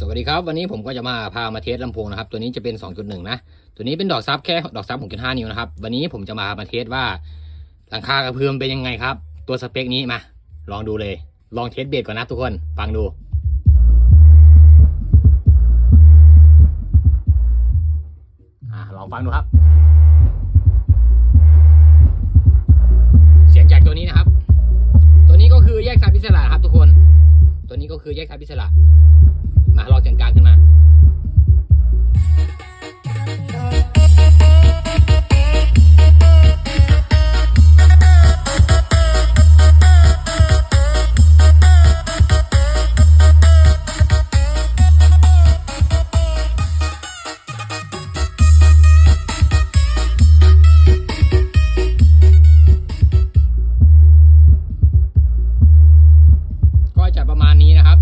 สวัสดีครับ วันนี้ผมก็จะมาพามาเทสลำโพงนะครับ ตัวนี้จะเป็น 2.1 นะ ตัวนี้เป็นดอกซับแค่ดอกซับ6.5 นิ้วนะครับ วันนี้ผมจะมามาเทสว่าหลังคากระเพื่อมเป็นยังไงครับ ตัวสเปคนี้มา ลองดูเลย ลองเทสเบสก่อนนะทุกคนฟังดูอ่าลองฟังดูครับ เสียงจากตัวนี้นะครับ ตัวนี้ก็คือแยกซับอิสระครับทุกคน ตัวนี้ก็คือแยกซับอิสระ จะประมาณนี้นะครับ